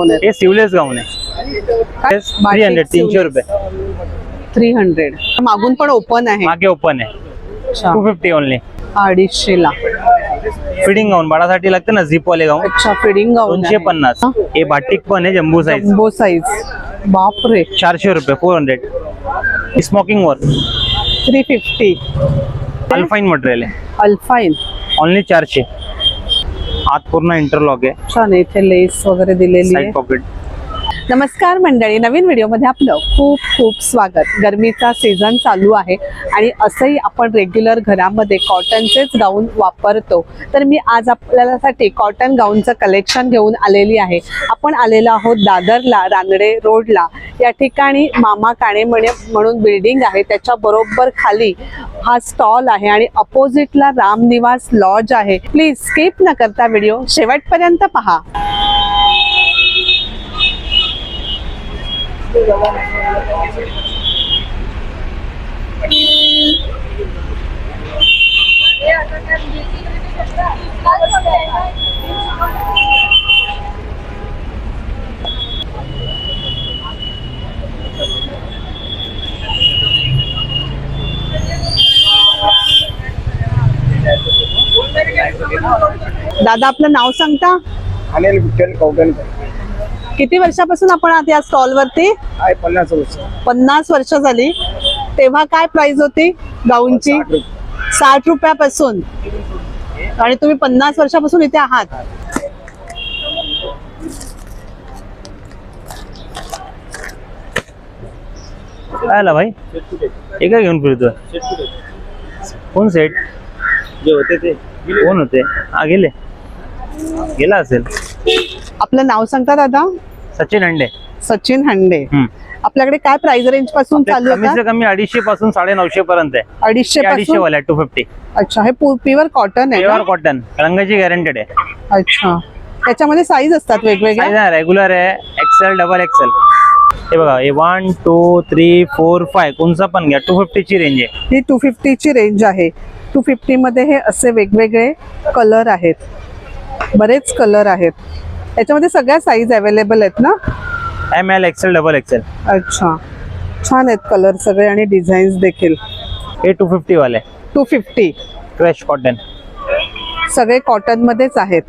हे सिवलेस गाऊन आहे three hundred तीनशे रुपये. थ्री हंड्रेड मागून पण ओपन आहे. मागे ओपन आहे. टू फिफ्टी ओनली अडीचशे ला. फिडिंग गाऊन बाळासाठी लागतं ना झिप वाले गाऊन अच्छा फिडिंग गाऊन दोनशे पन्नास. हे? बाटिक पण आहे जम्बो साईज जम्बो साईज बापरे. चारशे रुपये फोर हंड्रेड स्मोकिंग वर थ्री फिफ्टी अल्फाईन मटेरियल आहे. अल्फाईन ओनली चारशे. आत पूर्ण इंटरलॉक आहे. छान आहे. इथे लेस वगैरे दिलेली साईड आहे. पॉकेट नमस्कार मंडळी नवीन व्हिडिओमध्ये आपलं खूप खूप स्वागत. गरमीचा सीझन चालू आहे आणि असंही आपण रेग्युलर घरामध्ये कॉटनचेच गाऊन वापरतो. तर मी आज आपल्यासाठी कॉटन गाऊनचं कलेक्शन घेऊन आलेली आहे. आपण आलेलो आहोत दादरला रानडे रोडला. या ठिकाणी मामा काणे म्हणे म्हणून बिल्डिंग आहे. त्याच्या बरोबर खाली हा स्टॉल आहे आणि अपोजिटला रामनिवास लॉज आहे. प्लीज स्किप न करता व्हिडिओ शेवटपर्यंत पहा. दादा आपलं नाव सांगता? अनिल विठ्ठल कौटणकर किती वर्षापासून आपण आहात या स्टॉल वरती आहे पन्नास वर्ष. पन्नास वर्ष झाली. तेव्हा काय प्राइस होती गाऊनची? साठ रुपये. साठ रुपयापासून. आणि तुम्ही पन्नास वर्षापासून इथे आहात. काय आला भाई? हे काय घेऊन फिरतोय? कोण सेट जे होते ते. कोण होते? हा गेले. गेला असेल. आपलं नाव सांगता दादा? सचिन अंडे सचिन हंडे. आपल्याकडे काय प्राइस रेंजपासून चालू होता कमी अडीचशे पासून साडे नऊशे पर्यंत आहे. अडीचशे अडीचशे वाला टू फिफ्टी अच्छा हे प्युअर कॉटन आहे प्युअर? कॉटन रंगाची गॅरंटेड आहे. अच्छा. त्याच्यामध्ये साईज असतात वेगवेगळ्या? आहे रेग्युलर आहे. एक्सेल डबल एक्सेल हे बघा हे one two three four five कोणचा पण घ्या. टू फिफ्टीची रेंज आहे. ही टू फिफ्टीची रेंज आहे. टू फिफ्टी मध्ये हे असे वेगवेगळे कलर आहेत. बरेच कलर आहेत. त्याच्यामध्ये सगळ्या साईज अवेलेबल आहेत ना? M L XL double XL अच्छा. छान आहेत कलर सगळे आणि डिझाईन्स देखील. हे टू फिफ्टी वाले. टू फिफ्टी क्रश कॉटन सगळे कॉटन मध्येच आहेत.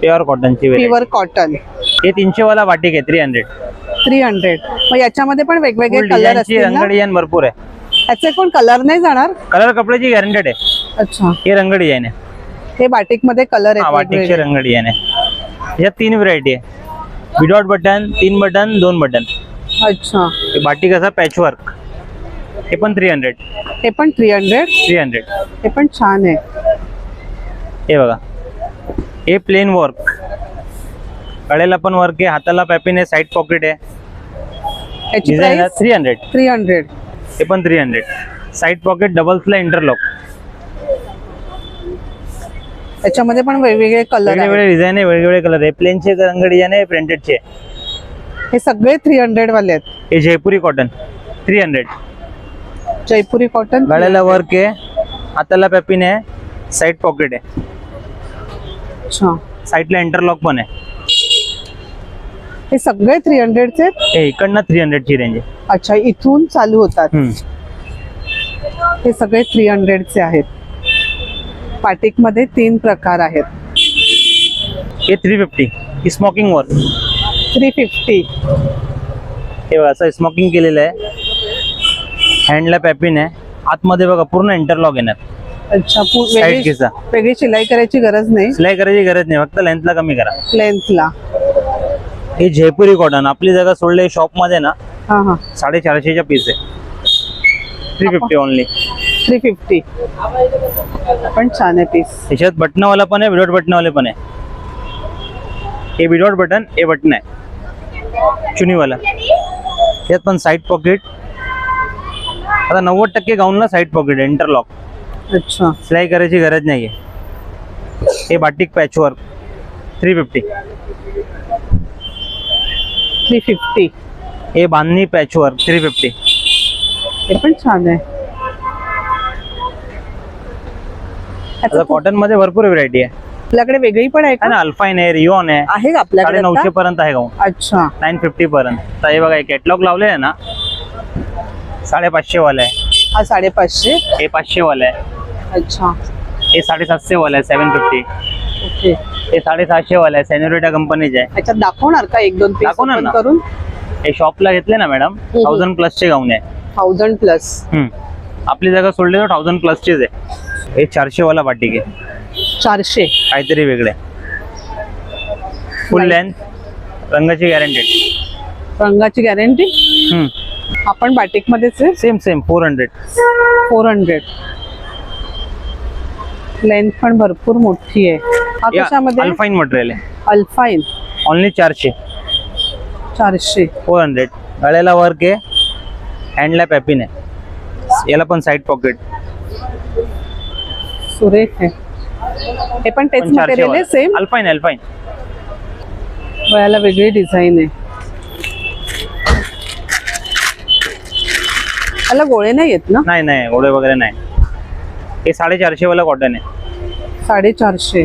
प्युअर कॉटनची. प्युअर कॉटन हे तीनशे वाला बाटिक आहे थ्री हंड्रेड थ्री हंड्रेड मग याच्यामध्ये पण वेगवेगळे कलर असतील ना? रंग डिझाईन भरपूर आहे. याचे कोण कलर नाही जाणार? कलर कपड्याची गॅरंटेड आहे. अच्छा. हे रंग डिझाईन आहे हे बाटिकमध्ये कलर हा आहेत बाटिकचे वेगवेगळे. रंग डिझाईन आहे याच्यात तीन व्हरायटी आहे. विदाउट बटन तीन बटन दोन बटन अच्छा. हे बाटिक असा पॅच वर्क हे पण थ्री हंड्रेड हे पण थ्री हंड्रेड थ्री हंड्रेड हे पण छान आहे. हे बघा. हे प्लेन वर्क कडेला पण वर्क आहे हाताला पॅपिन आहे साईड पॉकेट आहे. Design three hundred three hundred हे पण थ्री हंड्रेड साईड पॉकेट डबल्सला इंटरलॉक याच्यामध्ये पण वेगवेगळे कलर वेगवेगळे डिझाईन आहे वेगवेगळे कलर आहे. प्लेनचे रंग डिझाईन आहे प्रिंटेडचे हे सगळे थ्री हंड्रेड वाले आहेत. हे Jaipuri cotton three hundred Jaipuri cotton गळ्याला work आहे. हाताला पॅपिन आहे. साईड पॉकेट आहे. अच्छा. साईडला इंटरलॉक पण आहे. हे सगळे थ्री हंड्रेडचे आहेत? हे इकडनं थ्री हंड्रेडची रेंज आहे. अच्छा इथून चालू होतात. हम्म. हे सगळे थ्री हंड्रेडचे आहेत. पाटिकमध्ये तीन प्रकार आहेत. हे थ्री फिफ्टी ही स्मोकिंग वर थ्री फिफ्टी हे बघा असं स्मोकिंग केलेलं आहे. हँडला पॅपिन आहे. आतमध्ये बघा पूर्ण इंटरलॉक येणार. अच्छा पु- साईड वेगळी घ्यायचा. वेगळी शिलाई करायची गरज नाही. सिलाई करायची गरज नाही फक्त लेंथला कमी करा. लेंथला हे जयपुरी कॉटन आपली जागा सोडले शॉपमध्ये ना हा हा. साडेचारशेच्या पीस आहे. Three fifty only three fifty. पण छान आहे पीस त्याच्यात बटनावाला पण आहे विदाउट बटनावाले पण आहे. हे विदाउट बटन हे बटन आहे. चुनीवाला. त्यात पण साईड पॉकेट आता नव्वद टक्के गाऊनला साईड पॉकेट आहे इंटरलॉक अच्छा. सिलाई करायची गरज नाही आहे हे batik patch work three fifty. Three fifty. हे bandhani patch work three fifty. हे पण छान आहे. आता कॉटनमध्ये भरपूर व्हरायटी आहे. आपल्याकडे वेगळी पण आहे का ना अल्फाईन आहे रिओन आहे. आहे का आपल्याकडे नऊशे? पर्यंत आहे गाऊन अच्छा. नाईन फिफ्टी पर्यंत. तर हे बघा कॅटलॉग लावले आहे ना साडेपाचशे वाला आहे. हा साडेपाचशे. हे पाचशे वाला आहे. अच्छा. हे साडेसातशे वाला आहे सेवन फिफ्टी ओके. हे साडेसहाशे वाला आहे सॅन्युरिटा कंपनीचे आहे. याच्यात दाखवणार का एक दोन दाखवणार ना. करून? हे शॉपला घेतले ना मॅडम थाउजंड प्लसचे गाऊन आहे. थाउजंड प्लस हम्म. आपली जागा सोडली तर थाउजंड प्लसचेच आहे. हे चारशे वाला बाटिक आहे चारशे. काहीतरी वेगळे. फुल लेंथ रंगाची गॅरंटेड रंगाची गॅरंटी आपण बाटिक मध्येच same same four hundred four hundred length पण भरपूर मोठी आहे. हा अल्फाईन मटेरियल आहे. अल्फाईन ओनली चारशे. चारशे. फोर हंड्रेड गळ्याला वर्क आहे. हँडला पॅपिन आहे याला पण साईड पॉकेट सुरेख आहे. हे पण तेच मटेरियल आहे सेम अल्फाईन अल्फाईन. गळ्याला वेगळी डिझाईन आहे. त्याला गोळे नाही येत ना? नाही नाही घोडे वगैरे नाही. हे साडेचारशे वाला कॉटन आहे. साडेचारशे.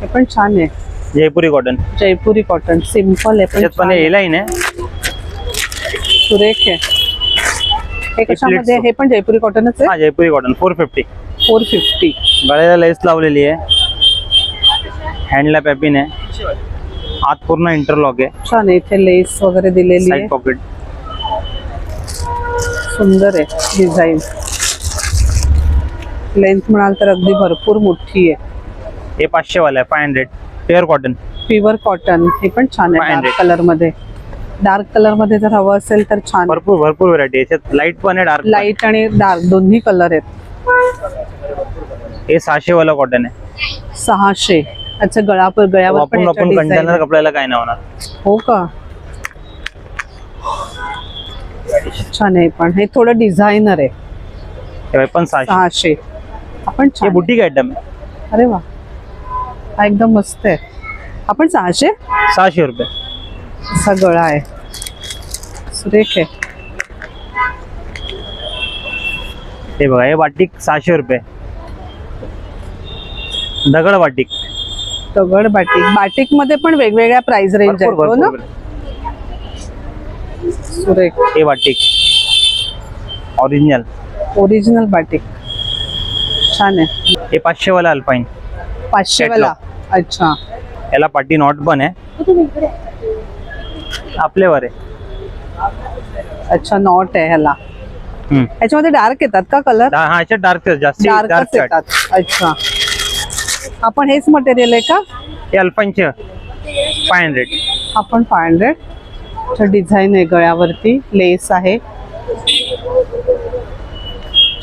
हे पण छान आहे. Jaipuri cotton Jaipuri cotton simple आहे पण त्याच्यात पण छान आहे. हे लाईन आहे. सुरेख आहे. हे कशामध्ये? हे पण जयपुरी कॉटनच आहे? हा Jaipuri cotton four fifty four fifty. गळ्याला lace लावलेली आहे. हँडला पॅपिन आहे. आत पूर्ण इंटरलॉक आहे. छान आहे इथे लेस वगैरे दिलेली आहे. पॉकेट सुंदर आहे डिझाईन लेंथ म्हणाल तर अगदी भरपूर मोठी आहे. हे पाचशे वाला आहे five hundred pure cotton pure cotton हे पण छान आहे 500. डार्क कलरमध्ये डार्क कलरमध्ये जर हवं असेल तर छान. भरपूर भरपूर व्हरायटी लाइट पण आहे डार्क लाइट आणि डार्क दोन्ही कलर आहेत. हे सहाशे वाला कॉटन आहे. सहाशे. अच्छा गळा पर गळ्यावर पण आपण आपण कंटेनर. कपड्याला काय नाही होणार? हो का? छान आहे पण. हे थोडं डिझायनर आहे. पण सहाशे. आपण हे. बुटीक आयटम आहे. अरे वा. हा एकदम मस्त आहे. आपण सहाशे? सहाशे रुपये. असा गळा आहे. सुरेख आहे. हे बघा हे बाटिक सहाशे रुपये. दगड बाटिक दगड बाटिक बाटिकमध्ये पण वेगवेगळ्या प्राइस रेंज भरपूर आहेत हो ना? भरपूर सुरेख. हे बाटिक. Original original batik. छान आहे. हे पाचशे वाला अल्पाईन पाचशे. वाला अच्छा. याला पाटी नॉट पण आहे. आपल्यावर आहे अच्छा नॉट आहे ह्याला. हम्म. याच्यामध्ये डार्क येतात का कलर हा याच्यात डार्क जास्त डार्क येतात. अच्छा. आपण हेच मटेरियल आहे का? अल्पाईनचे फाय हंड्रेड आपण फाय हंड्रेड डिझाईन आहे गळ्यावरती. लेस आहे.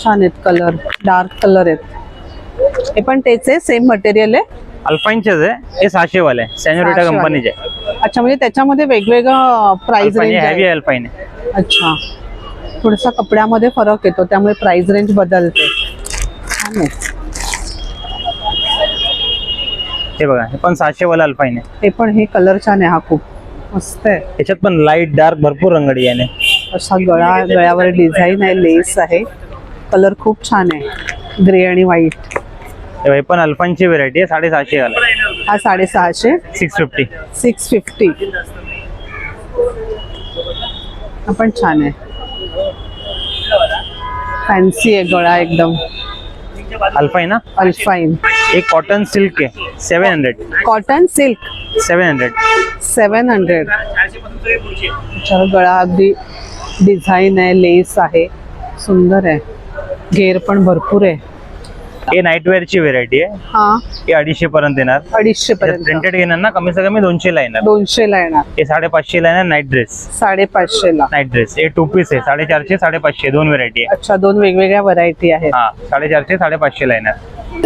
छान आहेत कलर डार्क कलर आहेत. हे पण तेच आहे. सेम मटेरियल आहे. अल्पाईनचेच आहे. हे सहाशे वाले आहे. सॅन्युरिटा 600 वाले. कंपनीचे अच्छा म्हणजे त्याच्यामध्ये वेगवेगळं प्राइस रेंज हेवी आहे. अल्पाईन आहे. अच्छा. थोडासा कपड्यामध्ये फरक येतो. त्यामुळे प्राइस रेंज बदलते छान आहे हे बघा हे पण सहाशे वाला अल्पाईन आहे. हे पण हे कलर छान आहे हा खूप मस्त आहे. याच्यात पण लाइट डार्क भरपूर रंगडी आहे असा गळा गळ्यावर डिझाईन आहे लेस आहे. कलर खूप छान आहे. ग्रे आणि व्हाईट हे बघा, हे पण अल्फाईनची व्हेरायटी आहे साडेसहाशे वाला. हा साडेसहाशे. सिक्स फिफ्टी सिक्स फिफ्टी हा पण छान आहे. फॅन्सी आहे गळा एकदम. अल्फाईन ना? अल्फाईन एक कॉटन सिल्क आहे. Seven hundred cotton silk seven hundred seven hundred गळा अगदी डिझाईन आहे लेस आहे. सुंदर आहे. घेर पण भरपूर आहे. हे नाईटवेअरची व्हेरायटी आहे. हा. हे अडीचशे पर्यंत येणार. अडीचशे पर्यंत. प्रिंटेड घेणार ना कमी से कमी दोनशे ला येणार. दोनशे ला येणार. हे साडेपाचशे ला येणार नाईट ड्रेस साडेपाचशे ला नाईट ड्रेस हे टू पीस आहे. साडेचारशे साडेपाचशे दोन व्हेरायटी आहे. अच्छा दोन वेगवेगळ्या व्हरायटी आहेत. हा साडेचारशे साडेपाचशे ला येणार.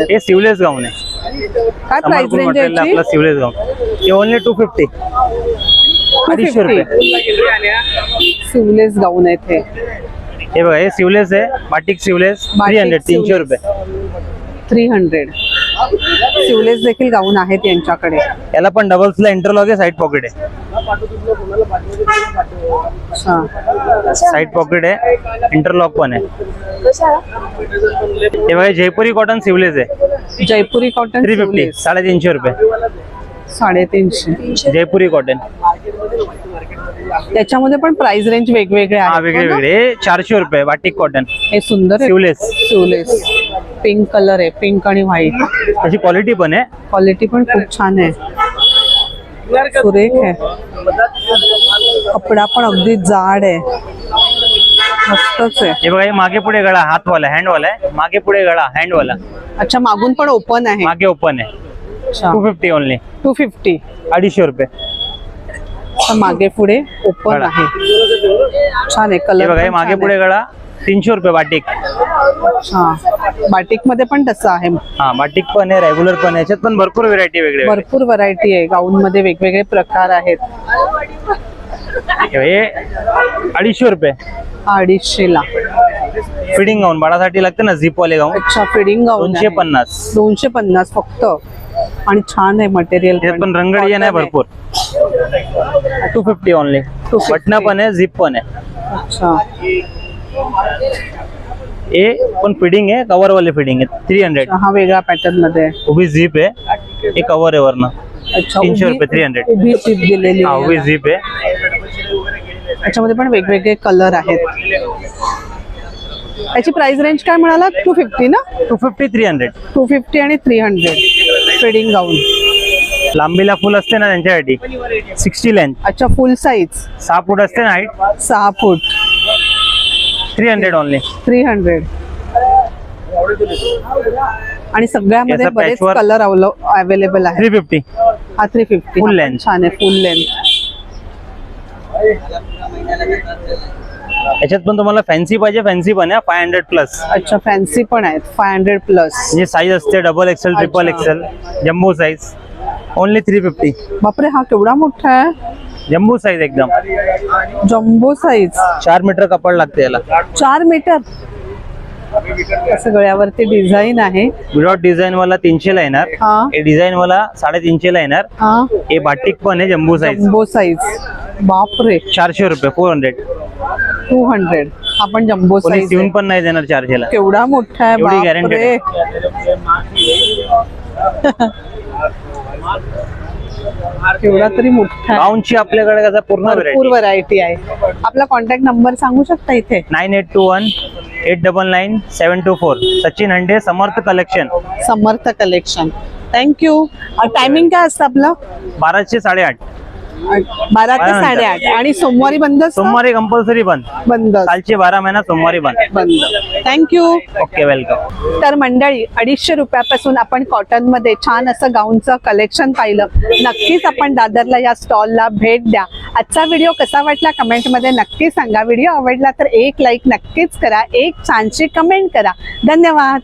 हे सिवलेस गाऊन आहे. काय प्राइस रेंज याची? आपला सिवलेस गाऊन हे ओनली टू फिफ्टी अडीचशे रुपये. सिवलेस गाऊन आहेत हे हे बघा हे सिवलेस आहे. Batik sleeveless three batik hundred तीनशे. रुपये. Three hundred. सिवलेस देखील गाऊन आहेत यांच्याकडे. याला पण डबल्स ला इंटरलॉक आहे साईड पॉकेट आहे. अच्छा साईड पॉकेट आहे इंटरलॉक पण आहे. हे बघा जयपुरी कॉटन सिवलेस आहे. जयपुरी कॉटन थ्री फिफ्टी साडेतीनशे रुपये. साडेतीनशे. जयपुरी कॉटन त्याच्यामध्ये पण प्राइस रेंज वेगवेगळे हा वेगळे? वेगळे चारशे रुपये बाटिक कॉटन हे सुंदर शिवलेस शिवलेस पिंक कलर आहे. पिंक आणि व्हाईट त्याची क्वालिटी पण आहे. क्वालिटी पण खूप छान आहे. सुरेख आहे. कपडा पण अगदी जाड आहे. मस्तच आहे. हे बघा हे मागे पुढे गळा हातवाला हँडवाला आहे. मागे पुढे गळा हँडवाला अच्छा मागून पण ओपन आहे. मागे ओपन आहे. अच्छा. Two fifty only two fifty अडीचशे रुपये. मागे पुढे ओपन. आहे. छान आहे हे कलर बघा हे मागे पुढे गळा तीनशे रुपये बाटिक. बाटिकमध्ये पण तसं आहे. हा बाटिक पण आहे रेग्युलर पण आहे. याच्यात पण भरपूर व्हेरायटी वेगळे भरपूर व्हरायटी आहे. गाऊन मध्ये वेगवेगळे प्रकार आहेत. हे अडीचशे रुपये. अडीचशे ला. फिडिंग गाऊन बाळासाठी लागते ना झिप वाले गाऊन. अच्छा फिडिंग गाऊन दोनशे. पन्नास. दोनशे पन्नास फक्त. आणि छान आहे मटेरियल पण रंग डिझाईन आहे. भरपूर. Two fifty only 250. बटना पण आहे झिप पण आहे. अच्छा. हे पण फिडिंग आहे कव्हर वाले फिडिंग आहे थ्री हंड्रेड हा वेगळा पॅटर्नमध्ये आहे. उभी झिप आहे हे कव्हर आहे वरनं. अच्छा तीनशे उभी- रुपये, 300. उभी चिप दिलेली हा उभी आहे. झिप आहे. त्याच्यामध्ये पण वेगवेगळे कलर आहेत. त्याची प्राइस रेंज काय म्हणाला टू फिफ्टी ना? Two fifty three hundred two fifty आणि थ्री हंड्रेड फिडिंग गाऊन लांबीला फुल असते ना त्यांच्यासाठी. सिक्स्टी लेंथ अच्छा फुल साईज सहा फूट असते ना हाईट सहा फूट. Three hundred only three hundred आणि सगळ्यामध्ये याचा बरेच patchwork- कलर अवेलेबल आहे थ्री फिफ्टी हा थ्री फिफ्टी Full length. छान आहे फुल लेंथ याच्यात पण तुम्हाला फॅन्सी पाहिजे फॅन्सी पण आहे फाय हंड्रेड प्लस अच्छा फॅन्सी पण आहेत फाय हंड्रेड प्लस म्हणजे साईज असते double XL triple. XL jumbo size only three fifty बापरे हा केवढा मोठा आहे? जम्बो साईज एकदम. जम्बो साईज चार मीटर कपड लागते याला. चार मीटर असं गळ्यावरती डिझाईन आहे? विदाउट डिझाईन वाला तीनशे ला येणार. हा. डिझाईन वाला साडेतीनशे ला येणार. हा. बाटिक पण आहे जम्बो साईज जम्बो साईज बापरे. चारशे रुपये फोर हंड्रेड टू हंड्रेड हा पण जम्बो साईज शिवून पण नाही देणार चारशे ला. केवढा मोठा आहे एवढी guaranteed केवढा तरी मोठा आहे. गाऊनची आपल्याकडे कसं पूर्ण भरपूर व्हरायटी व्हरायटी आहे. आपला कॉन्टॅक्ट नंबर सांगू शकता इथे? Nine eight two one eight double nine seven two four. Sachin Hande Samarth collection Samarth collection thank you timing काय असतं आपलं? बाराशे साडेआठ. बारा ते. साडेआठ. आणि सोमवारी बंद? सोमवारी कंपल्सरी बंद. बंद कालचे बारा महिना सोमवारी बंद. बंद. थँक्यू ओके वेलकम तर मंडळी अडीचशे रुपयापासून आपण कॉटनमध्ये छान असं गाऊनचं कलेक्शन पाहिलं. नक्कीच आपण दादरला या स्टॉलला भेट द्या. आजचा व्हिडिओ कसा वाटला कमेंटमध्ये नक्की सांगा. व्हिडिओ आवडला तर एक लाईक नक्कीच करा. एक छानशी कमेंट करा. धन्यवाद.